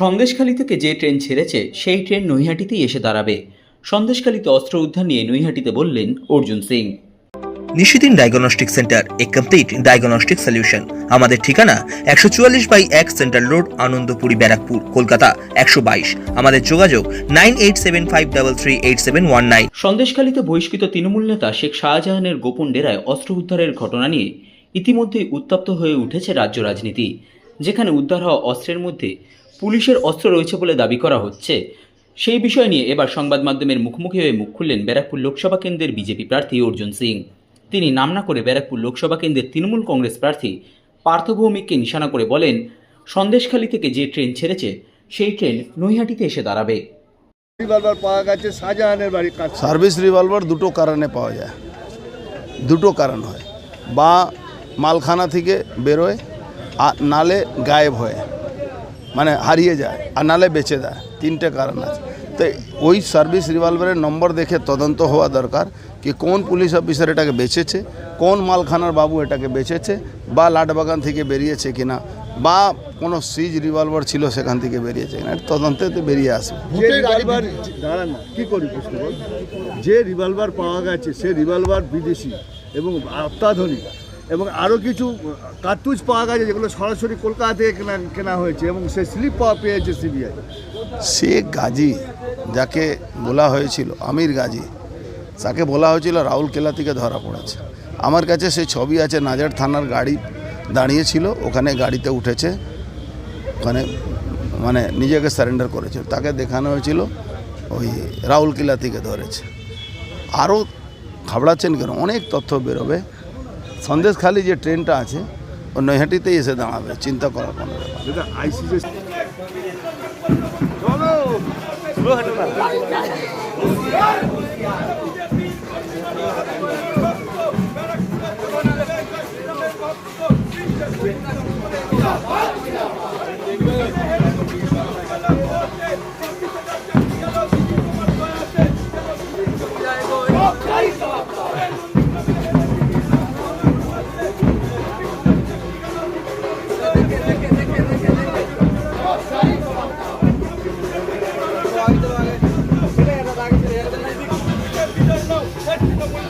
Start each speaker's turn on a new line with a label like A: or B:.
A: সন্দেশখালী থেকে যে ট্রেন ছেড়েছে সেই ট্রেন নৈহাটিতেই এসে দাঁড়াবে। সন্দেশখালীতে অস্ত্র উদ্ধার নিয়ে নৈহাটিতে বললেন অর্জুন সিং।
B: নিশিদিন ডায়াগনস্টিক সেন্টার এ কমপ্লিট ডায়াগনস্টিক সলিউশন আমাদের ঠিকানা একশো চুয়াল্লিশ বাই এক সেন্ট্রাল রোড আনন্দপুরি ব্যারাকপুর কলকাতা একশো বাইশ। আমাদের যোগাযোগ nine eight seven five double three eight seven one nine.
A: সন্দেশখালীতে বহিষ্কৃত তৃণমূল নেতা শেখ শাহজাহানের গোপন ডেরায় অস্ত্র উদ্ধারের ঘটনা নিয়ে ইতিমধ্যেই উত্তপ্ত হয়ে উঠেছে রাজ্য রাজনীতি যেখানে উদ্ধার হওয়া অস্ত্রের মধ্যে পুলিশের অস্ত্র রয়েছে বলে দাবি করা হচ্ছে। সেই বিষয় নিয়ে এবার সংবাদ মাধ্যমের মুখোমুখি হয়ে মুখ খুললেন ব্যারাকপুর লোকসভা কেন্দ্রের বিজেপি প্রার্থী অর্জুন সিং। তিনি নাম না করে ব্যারাকপুর লোকসভা কেন্দ্রের তৃণমূল কংগ্রেস প্রার্থী পার্থ ভৌমিককে নিশানা করে বলেন সন্দেশখালী থেকে যে ট্রেন ছেড়েছে সেই ট্রেন নৈহাটিতে এসে দাঁড়াবে।
C: রিভলভার পাওয়া গেছে শাহজাহানের বাড়ির কাছে।
D: সার্ভিস রিভলভার দুটো কারণে পাওয়া যায়। দুটো কারণ হয়। বা মালখানা থেকে বেরোয় আর নালে গায়েব হয়। মানে হারিয়ে যায় আর নালে বেঁচে দেয় তিনটে কারণ আছে। তো ওই সার্ভিস রিভলভারের নম্বর দেখে তদন্ত হওয়া দরকার কি কোন পুলিশ অফিসার এটাকে বেচেছে কোন মালখানার বাবু এটাকে বেচেছে বা লাটবাগান থেকে বেরিয়েছে কিনা বা কোনো সিজ রিভলভার ছিল সেখান থেকে বেরিয়েছে কিনা তদন্তে তো বেরিয়ে আসবে।
C: দাঁড়ান না কি করি যে রিভলভার পাওয়া গেছে সে রিভলভার বিদেশি এবং অত্যাধুনিক এবং আরও কিছু কার্তুজ পাওয়া গেছে যেগুলো সরাসরি কলকাতা থেকে কেনা কেনা হয়েছে এবং সে স্লিপ পাওয়া পেয়েছে সিবিআই
D: শেখ গাজী, যাকে বলা হয়েছিল, আমির গাজী, তাকে বলা হয়েছিল রাহুল কেলা থেকে ধরা পড়েছে। আমার কাছে সেই ছবি আছে, নাজার থানার গাড়ি দাঁড়িয়েছিল, ওখানে গাড়িতে উঠেছে, ওখানে মানে নিজেকে সারেন্ডার করেছিল। তাকে দেখানো হয়েছিল, ওই রাহুল কিলা থেকে ধরেছে। আরও খাবড়াচ্ছেন কেন? অনেক তথ্য বেরোবে। সন্দেশখালি যে ট্রেনটা আছে ও নৈহাটিতেই এসে দাঁড়াবে চিন্তা করার কোনো ব্যাপার